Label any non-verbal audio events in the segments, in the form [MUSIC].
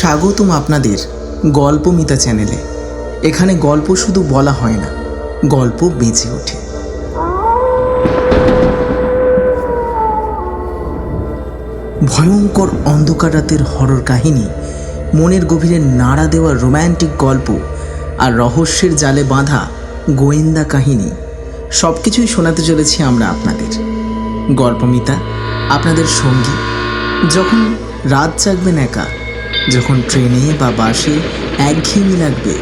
স্বাগতম আপনাদের গল্পমিতা চ্যানেলে। এখানে গল্প শুধু বলা হয় না, গল্প বেঁচে ওঠে। ভয়ঙ্কর অন্ধকার রাতের হরর কাহিনী, মনের গভীরে নাড়া দেওয়া রোম্যান্টিক গল্প আর রহস্যের জালে বাঁধা গোয়েন্দা কাহিনী সব কিছুই শোনাতে চলেছি আমরা আপনাদের। গল্পমিতা আপনাদের সঙ্গী, যখন রাত জাগবেন একা যখন ট্রেনে বা বাসে একঘেয়েমি লাগবে,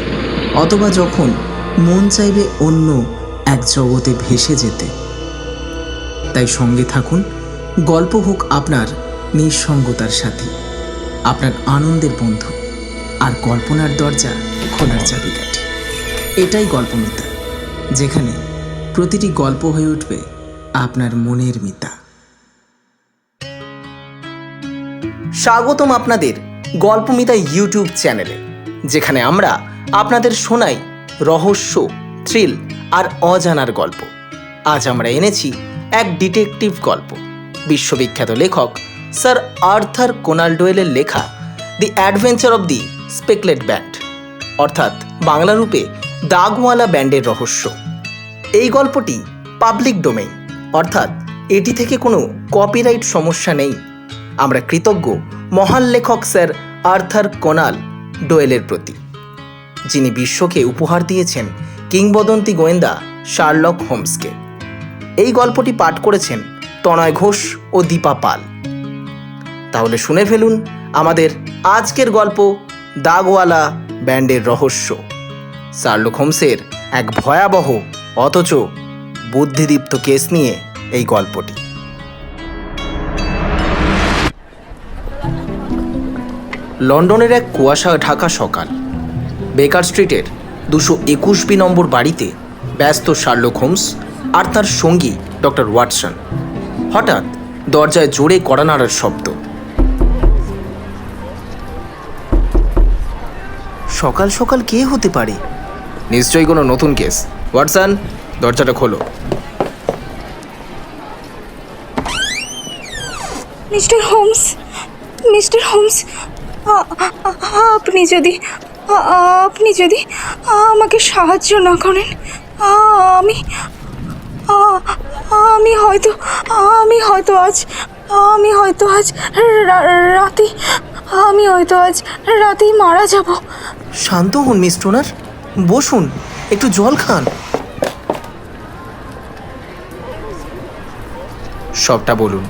অথবা যখন মন চাইবে অন্য এক জগতে ভেসে যেতে। তাই সঙ্গে থাকুন, গল্প হোক আপনার নিঃসঙ্গতার সাথে, আপনার আনন্দের বন্ধু আর কল্পনার দরজা খোলার চাবিকাঠি। এটাই গল্পমিতা, যেখানে প্রতিটি গল্প হয়ে উঠবে আপনার মনের মিতা। স্বাগতম আপনাদের গল্পমিতা ইউটিউব চ্যানেলে, যেখানে আমরা আপনাদের শোনাই রহস্য, থ্রিল আর অজানার গল্প। আজ আমরা এনেছি এক ডিটেকটিভ গল্প। বিশ্ববিখ্যাত লেখক স্যার আর্থার কোনাল ডোয়েলের লেখা the adventure of the speckled band অর্থাৎ বাংলা রূপে দাগওয়ালা ব্যান্ডের রহস্য। এই গল্পটি পাবলিক ডোমেইন, অর্থাৎ এটি থেকে কোনো কপিরাইট সমস্যা নেই। আমরা কৃতজ্ঞ মহান লেখক স্যার আর্থার কোনাল ডোয়েলের প্রতি, যিনি বিশ্বকে উপহার দিয়েছেন কিংবদন্তি গোয়েন্দা শার্লক হোমসকে। এই গল্পটি পাঠ করেছেন তনয় ঘোষ ও দীপা পাল। তাহলে শুনে ফেলুন আমাদের আজকের গল্প দাগওয়ালা ব্যান্ডের রহস্য। শার্লক হোমসের এক ভয়াবহ, অথচ বুদ্ধিদীপ্ত কেস নিয়ে এই গল্পটি। লন্ডনের এক কুয়াশা ঢাকা সকাল। বেকার স্ট্রিটের দুশো একুশ বি নম্বর বাড়িতে ব্যস্ত শার্লক হোমস আর তার সঙ্গী ডক্টর ওয়াটসন। হঠাৎ দরজায় জোরে কড়া নাড়ার শব্দ। সকাল সকাল কে হতে পারে? নিশ্চয়ই কোনো নতুন কেস। ওয়াটসন, দরজাটা খোলো। মিস্টার হোমস মিস্টার হোমস আপনি যদি আপনি যদি আমাকে সাহায্য না করেন আমি আমি হয়তো আমি হয়তো আজ আমি হয়তো আজ রা- রাতে আমি হয়তো আজ রাতেই মারা যাব। শান্ত হন মিস টোনার। বসুন একটু জল খান। সবটা বলুন।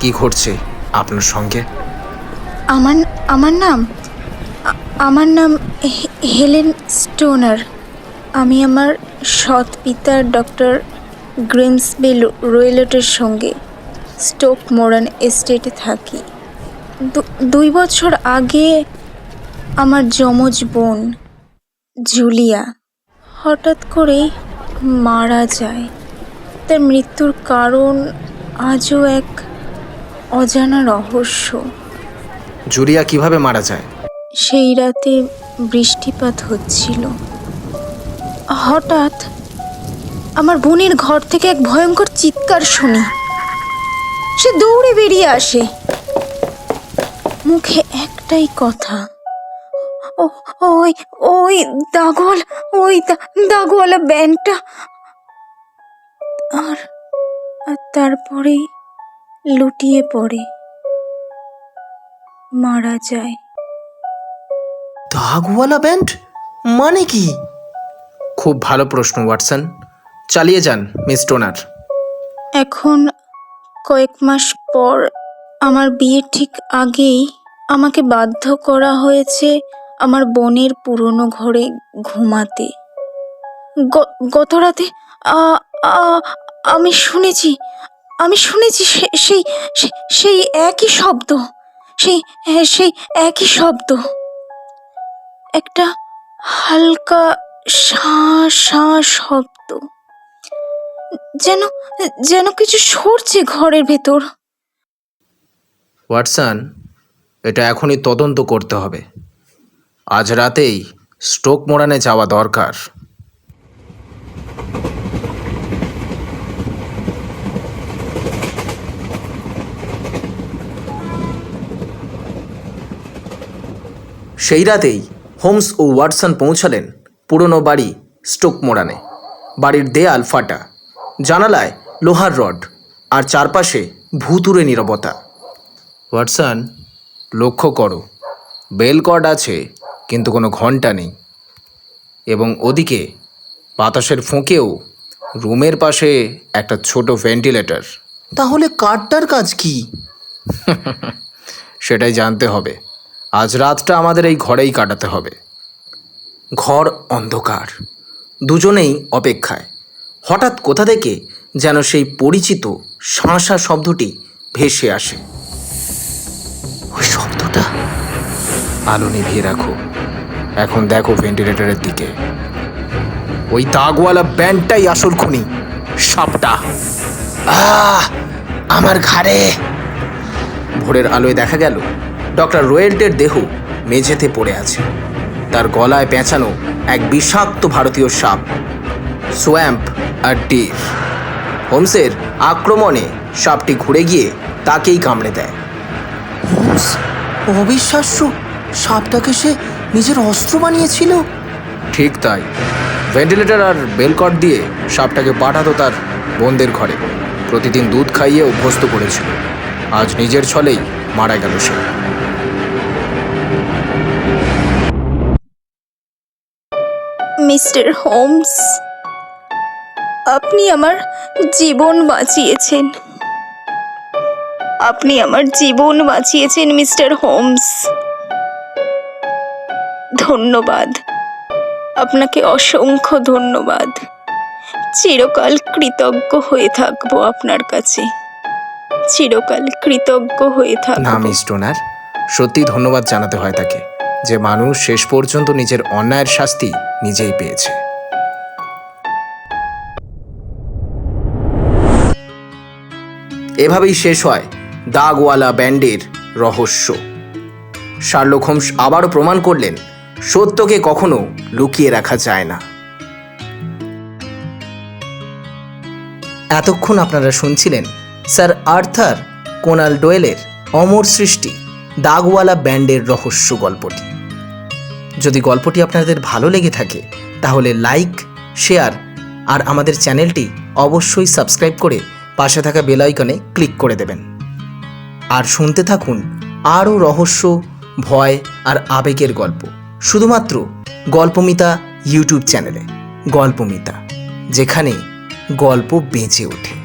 কি ঘটছে আপনার সঙ্গে? আমার আমার নাম আমার নাম হেলেন স্টোনার। আমি আমার সৎ পিতা ডক্টর গ্রিমসবে লো- রোয়েলটের সঙ্গে স্টোক মোরান এস্টেটে থাকি। দুই বছর আগে আমার যমজ বোন জুলিয়া হঠাৎ করেই মারা যায়। তার মৃত্যুর কারণ আজও এক অজানা রহস্য। জুরিয়া কীভাবে মারা যায়? সেই রাতে বৃষ্টিপাত হচ্ছিল। হঠাৎ আমার বোনের ঘর থেকে এক ভয়ঙ্কর চিৎকার শুনি। সে দৌড়ে বেরিয়ে আসে। মুখে একটাই কথা। ওই ওই দাগল, ওই দাগওয়ালা ব্যান্ডটা। আর আর তারপরে লুটিয়ে পড়ে। মারা যায়। দাগওয়ালা ব্যান্ড? মানে কি? খুব ভালো প্রশ্ন ওয়াটসন। চালিয়ে যান মিস টোনার। এখন কয়েক মাস পর আমার বিয়ের ঠিক আগেই আমাকে বাধ্য করা হয়েছে আমার বোনের পুরনো ঘরে ঘুমাতে। গত রাতে আমি শুনেছি আমি শুনেছি সে- সেই সেই একই শব্দ। সেই হ্যাঁ, সেই একই শব্দ। একটা হালকা শাঁ শাঁ শব্দ যেন যেন কিছু সরছে ঘরের ভেতর। ওয়াটসন এটা এখনই তদন্ত করতে হবে। আজ রাতেই স্টোক মোড়ানে যাওয়া দরকার। সেই রাতেই হোমস ও ওয়াটসন পৌঁছালেন পুরনো বাড়ি স্টোক মোড়ানে বাড়ির দেয়াল ফাটা জানালায় লোহার রড আর চারপাশে ভূতুরে নীরবতা। ওয়াটসন লক্ষ্য করো বেল কর্ড আছে কিন্তু কোনো ঘণ্টা নেই। এবং ওদিকে বাতাসের ফোঁকেও রুমের পাশে একটা ছোট ভেন্টিলেটর। তাহলে কার্ডটার কাজ কি? [LAUGHS] সেটাই জানতে হবে। আজ রাতটা আমাদের এই ঘরেই কাটাতে হবে। ঘর অন্ধকার। দুজনেই অপেক্ষায়। হঠাৎ কোথা থেকে যেন সেই পরিচিত শাঁসা শব্দটি ভেসে আসে। ওই শব্দটা? আলো নিভিয়ে রাখো। এখন দেখো ভেন্টিলেটরের দিকে। ওই দাগওয়ালা ব্যান্ডটাই আসল খুনি, সাপটা। আমার ঘাড়ে। ভোরের আলোয় দেখা গেল ডক্টর রোয়েল্টের দেহ মেঝেতে পড়ে আছে। তার গলায় পেঁচানো এক বিষাক্ত ভারতীয় সাপ সোয়াম্প আর ডির হোমসের আক্রমণে সাপটি ঘুরে গিয়ে তাকেই কামড়ে দেয়। হোমস অবিশ্বাস্য সাপটাকে সে নিজের অস্ত্র বানিয়েছিল? ঠিক তাই। ভেন্টিলেটর আর বেলকট দিয়ে সাপটাকে পাঠাতো তার বোনদের ঘরে। প্রতিদিন দুধ খাইয়ে অভ্যস্ত করেছিল। আজ নিজের ছলেই মারা গেল সে। মিস্টার হোমস, আপনি আমার জীবন বাঁচিয়েছেন। আপনি আমার জীবন বাঁচিয়েছেন, মিস্টার হোমস। ধন্যবাদ। আপনাকে অসংখ্য ধন্যবাদ। চিরকাল কৃতজ্ঞ হয়ে থাকব আপনার কাছে। চিরকাল কৃতজ্ঞ হয়ে না থাকব মিস টোনার সত্যি ধন্যবাদ জানাতে হয় তাকে। যে মানুষ শেষ পর্যন্ত নিজের অন্যায়ের শাস্তি নিজেই পেয়েছে। এভাবেই শেষ হয় দাগওয়ালা ব্যান্ডের রহস্য। শার্লক হোমস আবারও প্রমাণ করলেন, সত্যকে কখনো লুকিয়ে রাখা যায় না। এতক্ষণ আপনারা শুনছিলেন স্যার আর্থার কোনাল ডোয়েলের অমর সৃষ্টি, দাগওয়ালা ব্যান্ডের রহস্য গল্পটি। যদি গল্পটি আপনাদের ভালো লেগে থাকে, তাহলে লাইক শেয়ার আর আমাদের চ্যানেলটি অবশ্যই সাবস্ক্রাইব করে পাশে থাকা বেল আইকনে ক্লিক করে দেবেন। আর শুনতে থাকুন আরও রহস্য, ভয় আর আবেগের গল্প, শুধুমাত্র গল্পমিতা ইউটিউব চ্যানেলে। গল্পমিতা, যেখানে গল্প বেঁচে ওঠে।